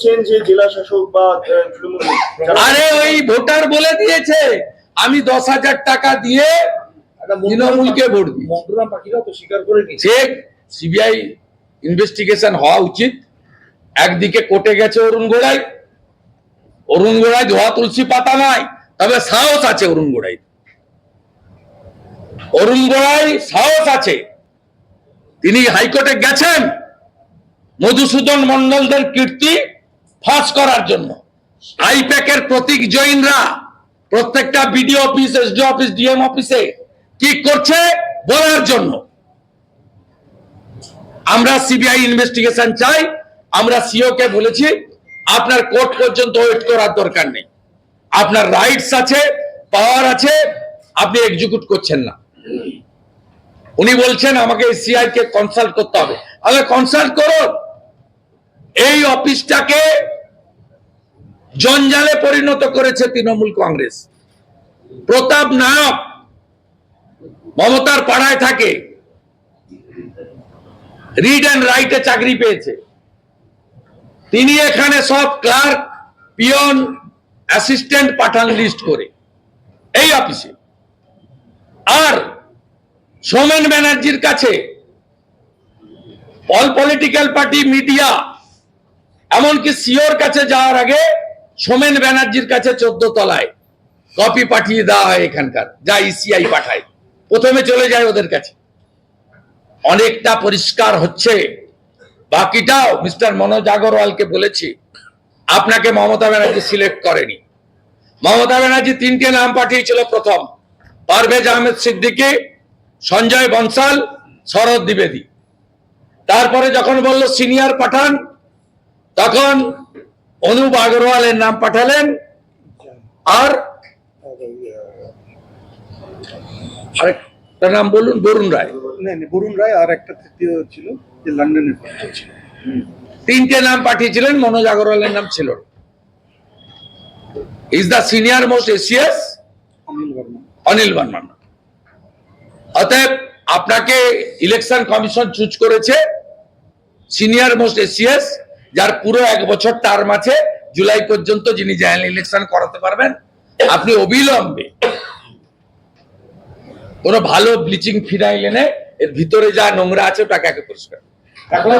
করছেন যে জেলা শাসক বা তৃণমূল আরে ওই ভোটার বলে দিয়েছে আমি দশ হাজার টাকা দিয়ে তৃণমূলকে ভোট দিই সে সিবিআই ইনভেস্টিগেশন হওয়া উচিত একদিকে কোর্টে গেছে অরুণ গোড়াই অরুণ গোড়াই ধোয়া তুলসী পাতা নাই তবে সাহস আছে অরুণ গোড়াই। অরুণ গোড়াই সাহস আছে। তিনি হাইকোর্টে গেছেন মধুসূদন মন্ডলদের কীর্তি ফাঁস করার জন্য। আইপ্যাকের প্রতীক জৈনরা প্রত্যেকটা BDO office, SD office, DM অফিসে কি করছে বলার জন্য। আমরা সিবিআই ইনভেস্টিগেশন চাই, আমরা সিও কে বলেছি, আপনার কোর্ট পর্যন্ত ওয়েট করার দরকার নেই। আপনার রাইটস আছে, পাওয়ার আছে, আপনি এক্সিকিউট করছেন না। উনি বলছেন, আমাকে সিআই কে কনসাল্ট করতে হবে। আগে কনসাল্ট করো এই অফিসটাকে জঞ্জালে পরিণত করেছে তৃণমূল কংগ্রেস। প্রতাপ নায়ক মমতার পাড়ায় থাকে। রিড অ্যান্ড রাইটে চাকরি পেয়েছে। তিনি এখানে সব ক্লার্ক পিয়ন অ্যাসিস্ট্যান্ট পাঠান লিস্ট করে এই অফিসে আর সোমেন ব্যানার্জির কাছে অল পলিটিক্যাল পার্টি মিডিয়া এমনকি সিওর কাছে যাওয়ার আগে সোমেন ব্যানার্জির কাছে চোদ্দ তলায় কপি পাঠিয়ে দেওয়া হয় এখানকার, যা ইসিআই পাঠায়। প্রথমে চলে যায় ওদের কাছে। অনেকটা পরিষ্কার হচ্ছে। বাকিটাও মিস্টার মনোজ আগরওয়ালকে বলেছি, আপনাকে মমতা ব্যানার্জি সিলেক্ট করেনি। মমতা ব্যানার্জি তিনটে নাম পাঠিয়েছিল প্রথম, পারভেজ আহমেদ সিদ্দিকী, সঞ্জয় বনসাল, শরৎ দ্বিবেদী। তারপরে যখন বলল, সিনিয়র পাঠান তখন অনুপ আগরওয়ালের নাম পাঠালেন আর আরেকটা নাম বলুন বরুণ রায়। বরুণ রায় আর একটা তৃতীয় ছিল যে লন্ডনের তিনটে নাম পাঠিয়েছিলেন মনোজ আগরওয়ালের নাম ছিল। Is the senior most IAS Anil Barman অতএব আপনাকে ইলেকশন কমিশন চুজ করেছে সিনিয়র মোস্ট এসিয়াস যার পুরো এক বছর টার্ম আছে, জুলাই পর্যন্ত যিনি জেনারেল ইলেকশন করাতে পারবেন, আপনি অবিলম্বে কোনো ভালো ব্লিচিং ফিনাইল এনে এর ভিতরে যা নোংরা আছে ওটাকে আগে পরিষ্কার এখনও